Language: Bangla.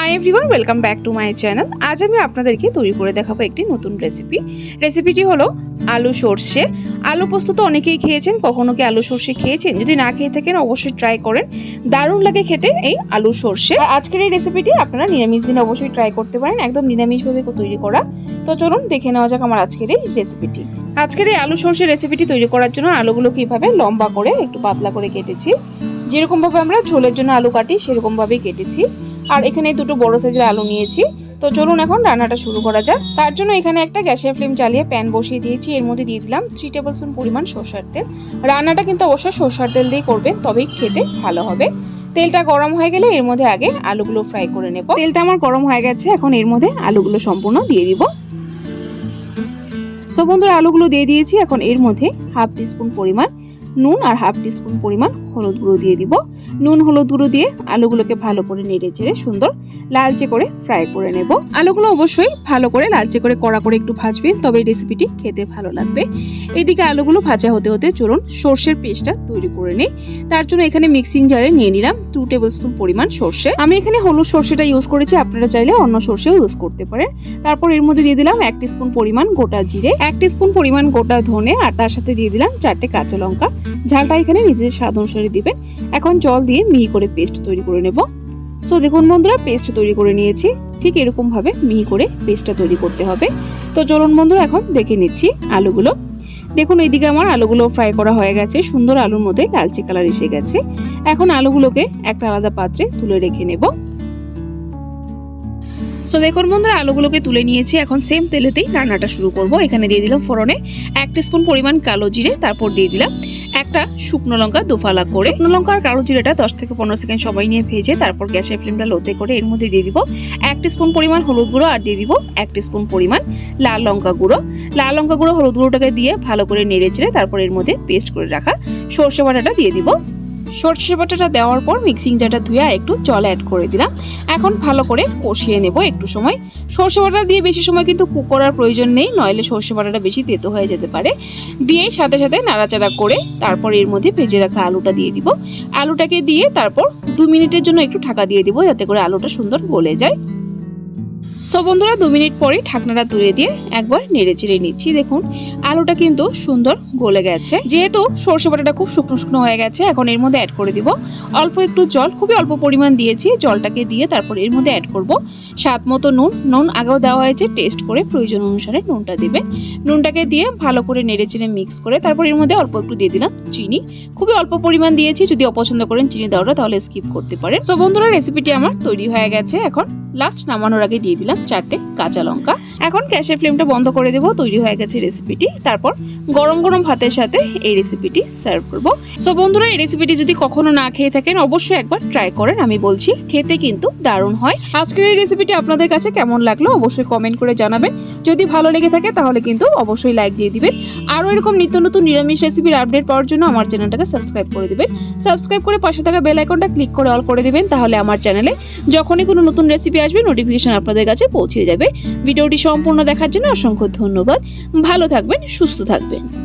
Hi everyone welcome back to my channel আজ আমি আপনাদেরকে তৈরি করে দেখাবো একটি নতুন রেসিপি রেসিপিটি হলো আলু সর্ষে। আলু পোস্ত তো অনেকেই খেয়েছেন, কখনো কি আলু সর্ষে খেয়েছেন? যদি না খেয়ে থাকেন, অবশ্যই ট্রাই করেন। দারুণ লাগে খেতে এই আলু সর্ষে। আজকের এই রেসিপিটি আপনারা নিরামিষ দিনে অবশ্যই ট্রাই করতে পারেন, একদম নিরামিষভাবে তৈরি করা। তো চলুন দেখে নেওয়া যাক আমার আজকের এই রেসিপিটি আজকের এই আলু সর্ষে রেসিপিটি তৈরি করার জন্য আলুগুলো কীভাবে লম্বা করে, একটু পাতলা করে কেটেছি। যেরকমভাবে আমরা ঝোলের জন্য আলু কাটি, সেরকমভাবেই কেটেছি। আর এখানে দুটো বড় সাইজের আলু নিয়েছি। তো চলুন এখন রান্নাটা শুরু করা যাক। তার জন্য এখানে একটা গ্যাসের ফ্লেম চালিয়ে প্যান বসিয়ে দিয়েছি। এর মধ্যে দিয়ে দিলাম থ্রি টেবিল স্পুন পরিমাণ সর্ষার তেল। রান্নাটা কিন্তু অবশ্যই সর্ষার তেল দিয়ে করবেন, তবেই খেতে ভালো হবে। তেলটা গরম হয়ে গেলে এর মধ্যে আগে আলুগুলো ফ্রাই করে নেব। তেলটা আমার গরম হয়ে গেছে, এখন এর মধ্যে আলুগুলো সম্পূর্ণ দিয়ে দিব। সো বন্ধুরা, আলুগুলো দিয়ে দিয়েছি। এখন এর মধ্যে হাফ টিস্পুন পরিমাণ নুন আর হাফ টিস্পুন পরিমাণ হলুদ গুঁড়ো দিয়ে দিব। নুন হলুদ গুঁড়ো দিয়ে আলুগুলোকে ভালো করে নেড়ে চেড়ে সুন্দর লালচে করে ফ্রাই করে নেব। আলুগুলো অবশ্যই ভালো করে লালচে করে কড়া করে একটু ভাজবেন তবে এই রেসিপিটি খেতে ভালো লাগবে। এদিকে আলুগুলো ভাজা হতে হতে চলুন সর্ষের পেস্টটা তৈরি করে নিই। তার জন্য এখানে মিক্সিং জারে নিয়ে নিলাম টু টেবিল স্পুন পরিমাণ সর্ষে। আমি এখানে হলুদ সর্ষেটা ইউজ করেছি, আপনারা চাইলে অন্য সর্ষেও ইউজ করতে পারেন। তারপর এর মধ্যে দিয়ে দিলাম এক স্পুন পরিমাণ গোটা জিরে, এক স্পুন পরিমাণ গোটা ধনে, আর তার সাথে দিয়ে দিলাম চারটে কাঁচা লঙ্কা। ঝালটা এখানে নিজেদের স্বাদ অনুসারে দিবেন। এখন জল দিয়ে মিহি করে পেস্ট তৈরি করে নেব। সো দেখুন বন্ধুরা পেস্ট তৈরি করে নিয়েছি। ঠিক এরকম ভাবে মিহি করে পেস্টটা তৈরি করতে হবে। তো চলুন বন্ধুরা, এখন দেখে নিচ্ছি আলুগুলো। দেখুন, এইদিকে আমার আলুগুলো ফ্রাই করা হয়ে গেছে। সুন্দর আলুর মধ্যে লালচে কালার এসে গেছে। এখন আলুগুলোকে একটা আলাদা পাত্রে তুলে রেখে নেব। সো দেখুন বন্ধুরা, আলুগুলোকে তুলে নিয়েছি। এখন সেম তেলেতেই রান্নাটা শুরু করব। এখানে দিয়ে দিলাম ফোড়নে এক স্পুন পরিমাণ কালো জিরে, তারপর দিয়ে দিলাম একটা শুকনো লঙ্কা দুফালা করে। শুকনো লঙ্কা আর কালো জিরেটা দশ থেকে পনেরো সেকেন্ড সবাই নিয়ে ভেজে তারপর গ্যাসের ফ্লেমটা লোতে করে এর মধ্যে দিয়ে দিব এক স্পুন পরিমাণ হলুদ গুঁড়ো আর দিয়ে দিব এক স্পুন পরিমাণ লাল লঙ্কা গুঁড়ো। লাল লঙ্কা গুঁড়ো হলুদ গুঁড়োটাকে দিয়ে ভালো করে নেড়ে চেড়ে তারপর এর মধ্যে পেস্ট করে রাখা সর্ষে বাটাটা দিয়ে দিব। সর্ষে বাটাটা দেওয়ার পর মিক্সিং জারটা ধুয়ে আর একটু জল অ্যাড করে দিলাম। এখন ভালো করে কষিয়ে নেব একটু সময়। সর্ষে বাটা দিয়ে বেশি সময় কিন্তু কুক করার প্রয়োজন নেই, নইলে সর্ষে বাটাটা বেশি তেতো হয়ে যেতে পারে। দিয়ে সাথে সাথে নাড়াচাড়া করে তারপর এর মধ্যে ভেজে রাখা আলুটা দিয়ে দিব। আলুটাকে দিয়ে তারপর দু মিনিটের জন্য একটু ঢাকা দিয়ে দিব, যাতে করে আলুটা সুন্দর গলে যায়। সো বন্ধুরা, দু মিনিট পরে ঢাকনাটা তুলে দিয়ে একবার নেড়ে চেড়ে নিচ্ছি। দেখুন, আলুটা কিন্তু সুন্দর গলে গেছে। যেহেতু সর্ষে বাটাটা খুব শুকনো শুকনো হয়ে গেছে, এখন এর মধ্যে অ্যাড করে দিব। অল্প একটু জল, খুবই অল্প পরিমাণ দিয়েছি। জলটাকে দিয়ে তারপর এর মধ্যে অ্যাড করব। স্বাদ মতো নুন। নুন আগেও দেওয়া হয়েছে টেস্ট করে প্রয়োজন অনুসারে নুনটা দেবে। নুনটাকে দিয়ে ভালো করে নেড়ে চেড়ে মিক্স করে তারপর এর মধ্যে অল্প একটু দিয়ে দিলাম চিনি। খুবই অল্প পরিমাণ দিয়েছি, যদি অপছন্দ করেন চিনি দেওয়াটা তাহলে স্কিপ করতে পারেন। সো বন্ধুরা রেসিপিটি আমার তৈরি হয়ে গেছে। এখন লাস্ট নামানোর আগে দিয়ে দিলাম চারটে কাঁচা লঙ্কা। এখন গ্যাসের ফ্লেমটা বন্ধ করে দেবো, তৈরি হয়ে গেছে রেসিপিটি তারপর গরম গরম ভাতের সাথে এই রেসিপিটি সার্ভ করব। সো বন্ধুরা, এই রেসিপিটি যদি কখনো না খেয়ে থাকেন, অবশ্যই একবার ট্রাই করেন। আমি বলছি, খেতে কিন্তু দারুণ হয়। আজকের এই রেসিপিটি আপনাদের কাছে কেমন লাগল অবশ্যই কমেন্ট করে জানাবেন। যদি ভালো লেগে থাকে, তাহলে কিন্তু অবশ্যই লাইক দিয়ে দিবেন। আরও এরকম নিত্য নতুন নিরামিষ রেসিপির আপডেট পাওয়ার জন্য আমার চ্যানেলটাকে সাবস্ক্রাইব করে দিবেন। সাবস্ক্রাইব করে পাশে থাকা বেল আইকনটা ক্লিক করে অল করে দিবেন, তাহলে আমার চ্যানেলে যখনই কোনো নতুন রেসিপি আসবে নোটিফিকেশন আপনাদের কাছে পৌঁছে যাবে। ভিডিওটি সম্পূর্ণ দেখার জন্য অসংখ্য ধন্যবাদ। ভালো থাকবেন, সুস্থ থাকবেন।